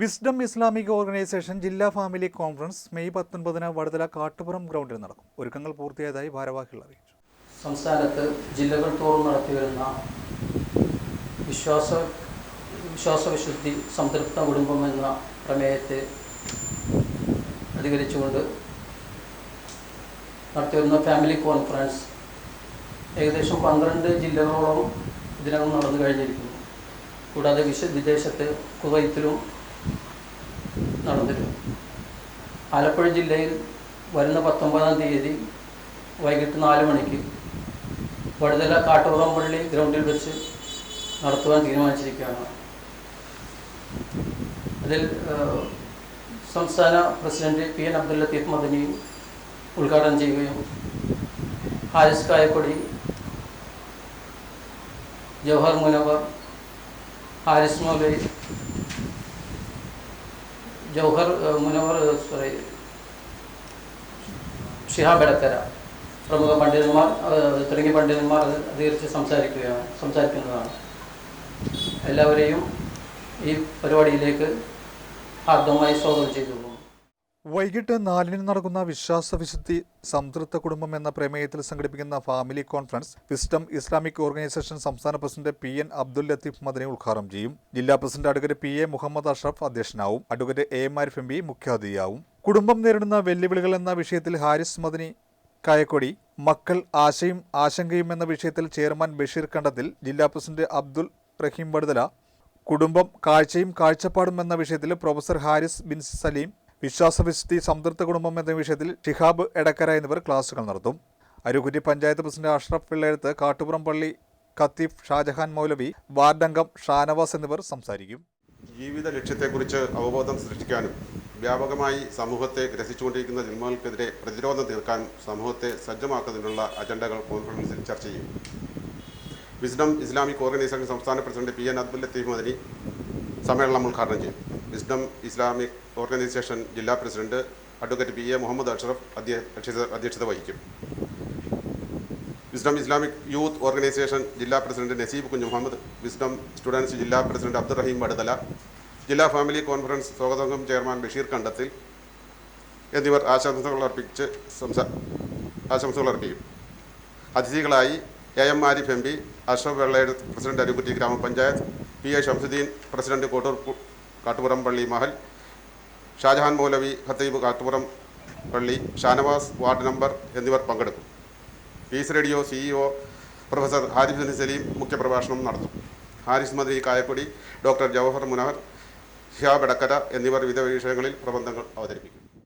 Wisdom Islamic organisation ജില്ലാ family conference May പത്തൊൻപതിന് വടതല കാട്ടുപുറം ഗ്രൗണ്ടിൽ നടക്കും. ഒരുക്കങ്ങൾ പൂർത്തിയായതായി ഭാരവാഹികൾ അറിയിച്ചു. സംസ്ഥാനത്ത് ജില്ലകൾ തോറും നടത്തിവരുന്ന വിശ്വാസ വിശ്വാസവിശുദ്ധി സംതൃപ്ത കുടുംബം എന്ന പ്രമേയത്തെ അധികരിച്ചുകൊണ്ട് നടത്തിവരുന്ന ഫാമിലി കോൺഫറൻസ് ഏകദേശം പന്ത്രണ്ട് ജില്ലകളോളം ഇതിനകം നടന്നു കഴിഞ്ഞിരിക്കുന്നു. കൂടാതെ വിശ വിദേശത്ത് കുവൈത്തിലും നടന്നിരുന്നു. ആലപ്പുഴ ജില്ലയിൽ വരുന്ന പത്തൊമ്പതാം തീയതി വൈകിട്ട് നാല് മണിക്ക് വടുതല കാട്ടുപുറംപള്ളി ഗ്രൗണ്ടിൽ വെച്ച് നടത്തുവാൻ തീരുമാനിച്ചിരിക്കുകയാണ്. അതിൽ സംസ്ഥാന president P N Abdul Latheef Madani ഉദ്ഘാടനം ചെയ്യുകയും ഹാരിസ് കായക്കൊടി ജവഹർ മുനവർ ഹാരിസ് മൗലവി ജവഹർ മുനോർ സോറി ഷിഹാബ് പ്രമുഖ പണ്ഡിതന്മാർ തുടങ്ങിയ പണ്ഡിതന്മാർ അത് അധികരിച്ച് സംസാരിക്കുകയാണ് സംസാരിക്കുന്നതാണ്. എല്ലാവരെയും ഈ പരിപാടിയിലേക്ക് ഹാർദമായി സ്വാഗതം ചെയ്തു. വൈകിട്ട് നാലിന് നടക്കുന്ന വിശ്വാസ വിശുദ്ധി സംതൃപ്ത കുടുംബം എന്ന പ്രമേയത്തിൽ സംഘടിപ്പിക്കുന്ന family conference Wisdom Islamic Organisation സംസ്ഥാന president P N Abdul Latheef Madani ഉദ്ഘാടനം ചെയ്യും. ജില്ലാ president advocate P A Muhammad Ashraf അധ്യക്ഷനാവും. Advocate A M Arif M P മുഖ്യാതിഥിയാവും. കുടുംബം നേരിടുന്ന വെല്ലുവിളികൾ എന്ന വിഷയത്തിൽ ഹാരിസ് മദനി കായക്കൊടി മക്കൾ ആശയും ആശങ്കയും എന്ന വിഷയത്തിൽ ചെയർമാൻ ബഷീർ കണ്ടത്തിൽ ജില്ലാ പ്രസിഡന്റ് അബ്ദുൽ റഹീം വടുതല കുടുംബം കാഴ്ചയും കാഴ്ചപ്പാടും എന്ന വിഷയത്തിൽ പ്രൊഫസർ ഹാരിസ് ബിൻ സലീം വിശ്വാസവിശുദ്ധി സംതൃപ്ത കുടുംബം എന്ന വിഷയത്തിൽ ഷിഹാബ് എടക്കര എന്നിവർ ക്ലാസുകൾ നടത്തും. അരുകുറ്റി പഞ്ചായത്ത് പ്രസിഡന്റ് അഷ്റഫ് പിള്ളയെടുത്ത് കാട്ടുപുറം പള്ളി ഖത്തീഫ് ഷാജഹാൻ മൗലവി വാർഡംഗം ഷാനവാസ് എന്നിവർ സംസാരിക്കും. ജീവിത ലക്ഷ്യത്തെക്കുറിച്ച് അവബോധം സൃഷ്ടിക്കാനും വ്യാപകമായി സമൂഹത്തെ ഗ്രസിച്ചുകൊണ്ടിരിക്കുന്ന ജന്മങ്ങൾക്കെതിരെ പ്രതിരോധം തീർക്കാനും സമൂഹത്തെ സജ്ജമാക്കുന്നതിനുള്ള അജണ്ടകൾ കോൺഫറൻസിൽ ചർച്ച ചെയ്യും. വിസ്ഡം ഇസ്ലാമിക് ഓർഗനൈസേഷൻ സംസ്ഥാന president P N Abdul Latheef Madani സമ്മേളനം ഉദ്ഘാടനം ചെയ്യും. വിസ്ഡം ഇസ്ലാമിക് ഓർഗനൈസേഷൻ ജില്ലാ president advocate P A Muhammad Ashraf അധ്യക്ഷത അധ്യക്ഷത വഹിക്കും. വിസ്ഡം ഇസ്ലാമിക് യൂത്ത് ഓർഗനൈസേഷൻ ജില്ലാ president Naseeb Kunju Muhammad Wisdom Students ജില്ലാ പ്രസിഡന്റ് അബ്ദുറഹീം വടുതല ജില്ലാ ഫാമിലി കോൺഫറൻസ് സ്വാഗതംഗം ചെയർമാൻ ബഷീർ കണ്ടത്തിൽ എന്നിവർ ആശംസകൾ അർപ്പിച്ച് ആശംസകൾ അർപ്പിക്കും. അതിഥികളായി A M Arif M P Ashraf വെള്ളയുടെ president Arookutty ഗ്രാമപഞ്ചായത്ത് P A Shamsuddin president Kottoor Kattupuram പള്ളി മഹൽ ഷാജഹാൻ മൗലവി ഖത്തീബ് കാട്ടുപുറം പള്ളി ഷാനവാസ് വാർഡ് നമ്പർ എന്നിവർ പങ്കെടുക്കും. Peace Radio CEO professor Harif Saleem മുഖ്യപ്രഭാഷണം നടത്തും. ഹാരിസ് മന്ത്രി കായക്കൊടി ഡോക്ടർ ജവഹർ മുനഹർ ഷിഹാബ് എടക്കര എന്നിവർ വിവിധ വിഷയങ്ങളിൽ പ്രബന്ധങ്ങൾ അവതരിപ്പിക്കും.